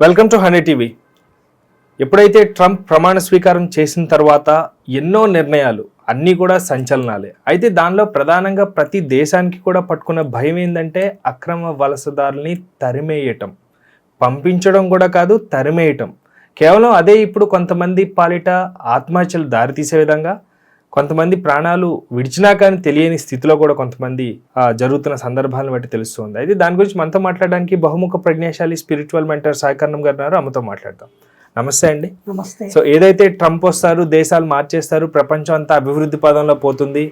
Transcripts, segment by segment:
Welcome to Honey TV ఎప్పుడైతే Trump ప్రమాణ స్వీకారం చేసిన తర్వాత ఎన్నో నిర్ణయాలు అన్నీ కూడా సంచలనాలే. అయితే దానిలో ప్రధానంగా ప్రతి దేశానికి కూడా పట్టుకున్న భయం ఏంటంటే అక్రమ వలసదారుల్ని తరిమేయటం. పంపించడం కూడా కాదు తరిమేయటం. కేవలం అదే ఇప్పుడు కొంతమంది పాలిట ఆత్మహత్యలు దారితీసే విధంగా కొంతమంది ప్రాణాలు విడిచినా కానీ తెలియని స్థితిలో కూడా కొంతమంది జరుగుతున్న సందర్భాలను బట్టి తెలుస్తుంది. అయితే దాని గురించి మనతో మాట్లాడడానికి బహుముఖ ప్రజ్ఞాశాలి స్పిరిచువల్ మెంటర్ సాయికర్ణం గారు ఉన్నారు. అమ్మతో మాట్లాడతాం నమస్తే అండి. నమస్తే. సో ఏదైతే ట్రంప్ వస్తారు దేశాలు మార్చేస్తారు ప్రపంచం అంతా అభివృద్ధి పదంలో పోతుంది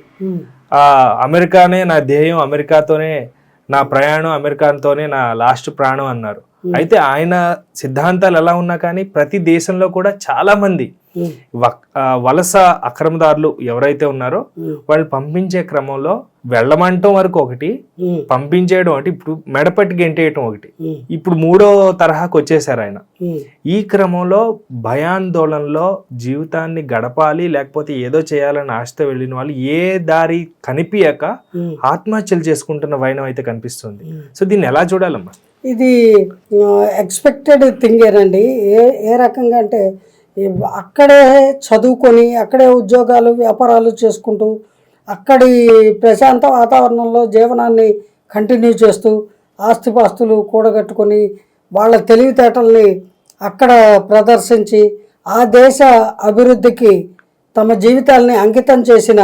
అమెరికానే నా ధ్యేయం అమెరికాతోనే నా ప్రయాణం అమెరికాతోనే నా లాస్ట్ ప్రాణం అన్నారు. అయితే ఆయన సిద్ధాంతాలు ఎలా ఉన్నా కానీ ప్రతి దేశంలో కూడా చాలా మంది ఆ, వలస అక్రమదారులు ఎవరైతే ఉన్నారో ఉమ్, వాళ్ళు పంపించే క్రమంలో వెళ్ళమంటం వరకు ఒకటి పంపించేయడం ఒకటి ఇప్పుడు మెడపట్టి గెంటేయటం ఒకటి. ఇప్పుడు మూడో తరహాకు వచ్చేసారు ఆయన. ఈ క్రమంలో భయాందోళనలో జీవితాన్ని గడపాలి లేకపోతే ఏదో చేయాలని ఆశతో వెళ్ళిన వాళ్ళు ఏ దారి కనిపించక ఆత్మహత్యలు చేసుకుంటున్న వైనం అయితే కనిపిస్తుంది. సో దీన్ని ఎలా చూడాలమ్మా? ఇది ఎక్స్పెక్టెడ్ థింగేనండి ఏ ఏ రకంగా అంటే అక్కడే చదువుకొని అక్కడే ఉద్యోగాలు వ్యాపారాలు చేసుకుంటూ అక్కడి ప్రశాంత వాతావరణంలో జీవనాన్ని కంటిన్యూ చేస్తూ ఆస్తిపాస్తులు కూడగట్టుకొని వాళ్ళ తెలివితేటల్ని అక్కడ ప్రదర్శించి ఆ దేశ అభివృద్ధికి తమ జీవితాల్ని అంకితం చేసిన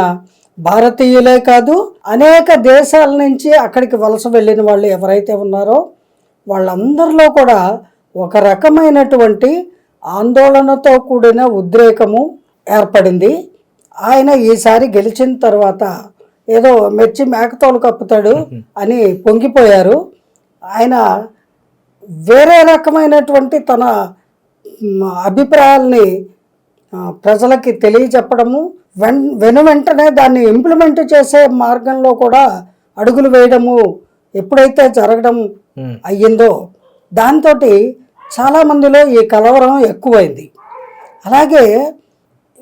భారతీయులే కాదు అనేక దేశాల నుంచి అక్కడికి వలస వెళ్ళిన వాళ్ళు ఎవరైతే ఉన్నారో వాళ్ళందరిలో కూడా ఒక రకమైనటువంటి ఆందోళనతో కూడిన ఉద్రేకము ఏర్పడింది. ఆయన ఈసారి గెలిచిన తర్వాత ఏదో మెచ్చి మేకతోలు కప్పుతాడు అని పొంగిపోయారు. ఆయన వేరే రకమైనటువంటి తన అభిప్రాయాల్ని ప్రజలకి తెలియజెప్పడము వెన్ వెను వెంటనే దాన్ని ఇంప్లిమెంట్ చేసే మార్గంలో కూడా అడుగులు వేయడము ఎప్పుడైతే జరగడం అయ్యిందో. దాంతో చాలామందిలో ఈ కలవరం ఎక్కువైంది. అలాగే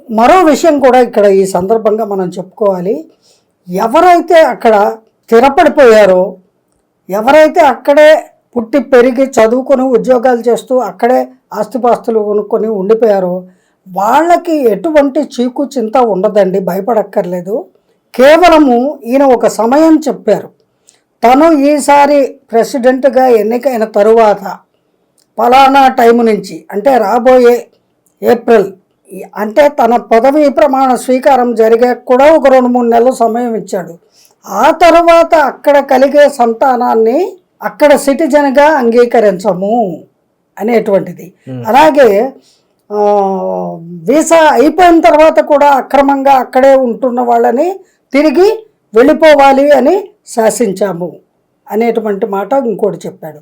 మరో విషయం కూడా ఇక్కడ ఈ సందర్భంగా మనం చెప్పుకోవాలి. ఎవరైతే అక్కడ స్థిరపడిపోయారో ఎవరైతే అక్కడే పుట్టి పెరిగి చదువుకొని ఉద్యోగాలు చేస్తూ అక్కడే ఆస్తిపాస్తులు కొనుక్కొని ఉండిపోయారో వాళ్ళకి ఎటువంటి చీకు చింత ఉండదండి భయపడక్కర్లేదు. కేవలము ఈయన ఒక సమయం చెప్పారు. తను ఈసారి ప్రెసిడెంట్గా ఎన్నికైన తరువాత ఫలానా టైం నుంచి అంటే రాబోయే ఏప్రిల్ అంటే తన పదవీ ప్రమాణ స్వీకారం జరిగే కూడా ఒక రెండు మూడు నెలల సమయం ఇచ్చాడు. ఆ తర్వాత అక్కడ కలిగే సంతానాన్ని అక్కడ సిటిజన్గా అంగీకరించము అనేటువంటిది. అలాగే వీసా అయిపోయిన తర్వాత కూడా అక్రమంగా అక్కడే ఉంటున్న వాళ్ళని తిరిగి వెళ్ళిపోవాలి అని శాసించాము అనేటువంటి మాట ఇంకోటి చెప్పాడు.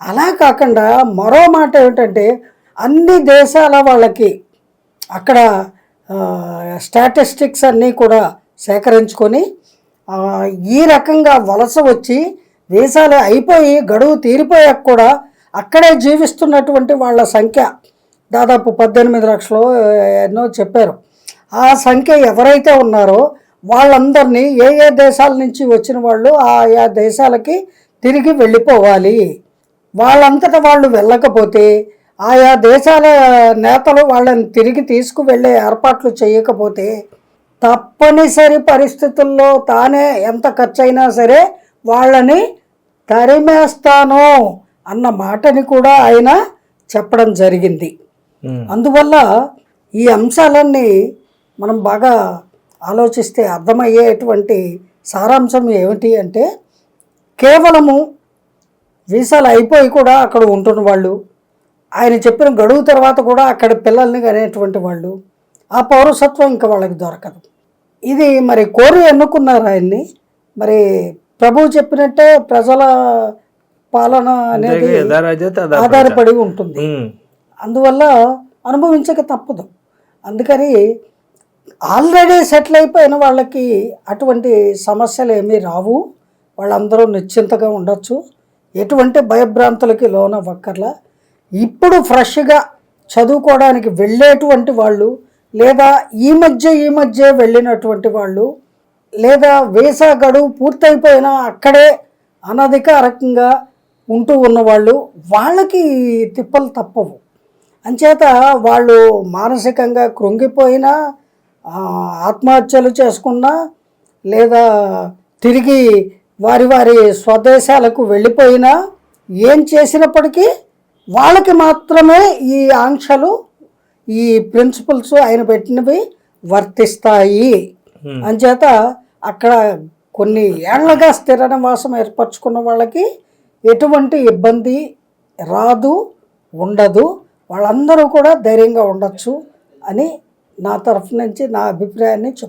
అలా కాకుండా మరో మాట ఏమిటంటే అన్ని దేశాల వాళ్ళకి అక్కడ స్టాటిస్టిక్స్ అన్నీ కూడా సేకరించుకొని ఈ రకంగా వలస వచ్చి వీసాలు అయిపోయి గడువు తీరిపోయాక కూడా అక్కడే జీవిస్తున్నటువంటి వాళ్ళ సంఖ్య దాదాపు పద్దెనిమిది లక్షలు ఎన్నో చెప్పారు. ఆ సంఖ్య ఎవరైతే ఉన్నారో వాళ్ళందరినీ ఏ ఏ దేశాల నుంచి వచ్చిన వాళ్ళు ఆయా దేశాలకి తిరిగి వెళ్ళిపోవాలి. వాళ్ళంతట వాళ్ళు వెళ్ళకపోతే ఆయా దేశాల నేతలు వాళ్ళని తిరిగి తీసుకువెళ్ళే ఏర్పాట్లు చేయకపోతే తప్పనిసరి పరిస్థితుల్లో తానే ఎంత ఖర్చు అయినా సరే వాళ్ళని తరిమేస్తాను అన్న మాటని కూడా ఆయన చెప్పడం జరిగింది. అందువల్ల ఈ అంశాలన్నీ మనం బాగా ఆలోచిస్తే అర్థమయ్యేటువంటి సారాంశం ఏమిటి అంటే కేవలము వీసాలు అయిపోయి కూడా అక్కడ ఉంటున్న వాళ్ళు ఆయన చెప్పిన గడువు తర్వాత కూడా అక్కడ పిల్లల్ని కనేటువంటి వాళ్ళు ఆ పౌరసత్వం ఇంకా వాళ్ళకి దొరకదు. ఇది మరి కోరి ఎన్నుకున్నారు ఆయన్ని? మరి ప్రభువు చెప్పినట్టే ప్రజల పాలన అనేది ఆధారపడి ఉంటుంది. అందువల్ల అనుభవించక తప్పదు. అందుకని ఆల్రెడీ సెటిల్ అయిపోయిన వాళ్ళకి అటువంటి సమస్యలు ఏమీ రావు. వాళ్ళందరూ నిశ్చింతగా ఉండొచ్చు. ఎటువంటి భయభ్రాంతులకి లోనవ్వక్కర్లా. ఇప్పుడు ఫ్రెష్గా చదువుకోవడానికి వెళ్ళేటువంటి వాళ్ళు లేదా ఈ మధ్య ఈ మధ్య వెళ్ళినటువంటి వాళ్ళు లేదా వేసా గడువు పూర్తయిపోయినా అక్కడే అనధికారకంగా ఉంటూ ఉన్నవాళ్ళు వాళ్ళకి తిప్పలు తప్పవు. అంచేత వాళ్ళు మానసికంగా కృంగిపోయినా ఆత్మహత్యలు చేసుకున్నా లేదా తిరిగి వారి వారి స్వదేశాలకు వెళ్ళిపోయినా ఏం చేసినప్పటికీ వాళ్ళకి మాత్రమే ఈ ఆంక్షలు ఈ ప్రిన్సిపల్స్ ఆయన పెట్టినవి వర్తిస్తాయి. అంచేత అక్కడ కొన్ని ఏళ్ళగా స్థిర నివాసం ఏర్పరచుకున్న వాళ్ళకి ఎటువంటి ఇబ్బంది రాదు ఉండదు. వాళ్ళందరూ కూడా ధైర్యంగా ఉండొచ్చు అని నా తరఫు నుంచి నా అభిప్రాయాన్ని చెప్తున్నాను